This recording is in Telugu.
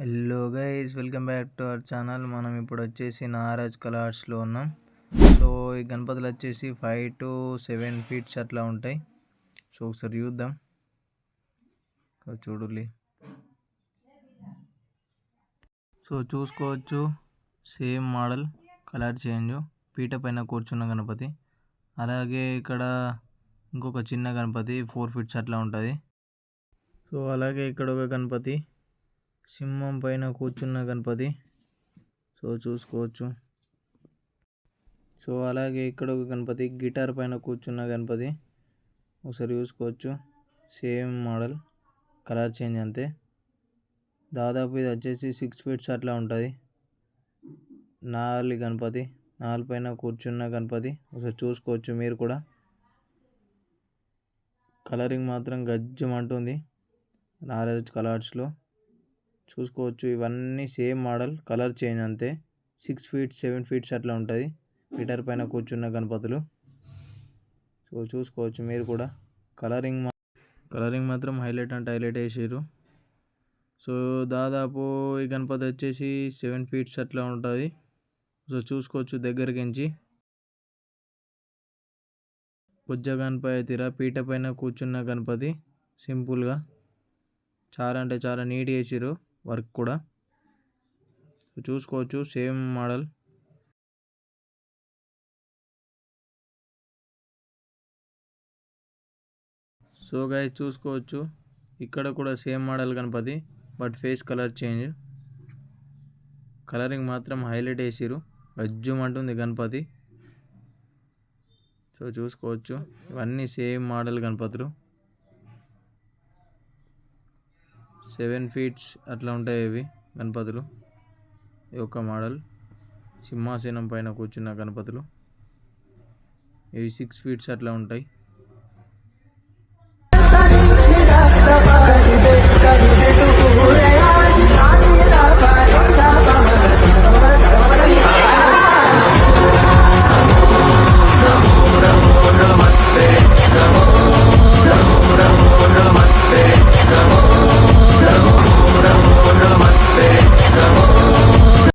Hello guys welcome back to our channel మనం ఇప్పుడు వచ్చేసి నారాజ్ కలర్స్లో ఉన్నాం. సో ఈ గణపతులు వచ్చేసి ఫైవ్ టు సెవెన్ ఫీట్స్ అట్లా ఉంటాయి. సో ఒకసారి చూద్దాం. చూడులే. సో చూసుకోవచ్చు. సేమ్ మోడల్ కలర్ చేంజ్ పీట పైన కూర్చున్న గణపతి. అలాగే ఇక్కడ ఇంకొక చిన్న గణపతి ఫోర్ ఫీట్స్ అట్లా ఉంటుంది. సో అలాగే ఇక్కడ ఒక గణపతి. సింహం పైన కూర్చున్న గణపతి. సో చూసుకోవచ్చు. సో అలాగే ఇక్కడ ఒక గణపతి గిటార్ పైన కూర్చున్న గణపతి. ఒకసారి చూసుకోవచ్చు. సేమ్ మోడల్ కలర్ చేంజ్ అంతే. దాదాపు ఇది వచ్చేసి సిక్స్ ఫీట్స్ అట్లా ఉంటుంది. నాలి గణపతి నాలుగు పైన కూర్చున్న గణపతి. ఒకసారి చూసుకోవచ్చు మీరు కూడా. కలరింగ్ మాత్రం గజ్జమంటుంది. నాలెడ్జ్ కలర్స్లో. చూసుకోవచ్చు. ఇవన్నీ సేమ్ మోడల్ కలర్ చేంజ్ అంతే. సిక్స్ ఫీట్స్ సెవెన్ ఫీట్స్ అట్లా ఉంటుంది. గిటార్ పైన కూర్చున్న గణపతులు. సో చూసుకోవచ్చు మీరు కూడా. కలరింగ్ కలరింగ్ మాత్రం హైలైట్ అంటే హైలైట్ వేసారు సో దాదాపు ఈ గణపతి వచ్చేసి సెవెన్ ఫీట్స్ అట్లా ఉంటుంది. సో చూసుకోవచ్చు దగ్గరికి ఎంచి బుజ్జ గణపతి తీరా పీట పైన కూర్చున్న గణపతి. సింపుల్గా. చాలా అంటే చాలా నీట్ వేసారు వర్క్ కూడా. చూసుకోవచ్చు సేమ్ మోడల్. సో గైస్ చూసుకోవచ్చు. ఇక్కడ కూడా same model Ganapati but face colour change. Colouring మాత్రం హైలైట్ వేసిరు గజ్జుమంటుంది గణపతి. సో చూసుకోవచ్చు. ఇవన్నీ సేమ్ మోడల్ గణపతులు. సెవెన్ ఫీట్స్ అట్లా ఉంటాయి ఇవి గణపతులు. ఈ యొక్క మోడల్. సింహాసనం పైన కూర్చున్న గణపతులు. ఇవి సిక్స్ ఫీట్స్ అట్లా ఉంటాయి.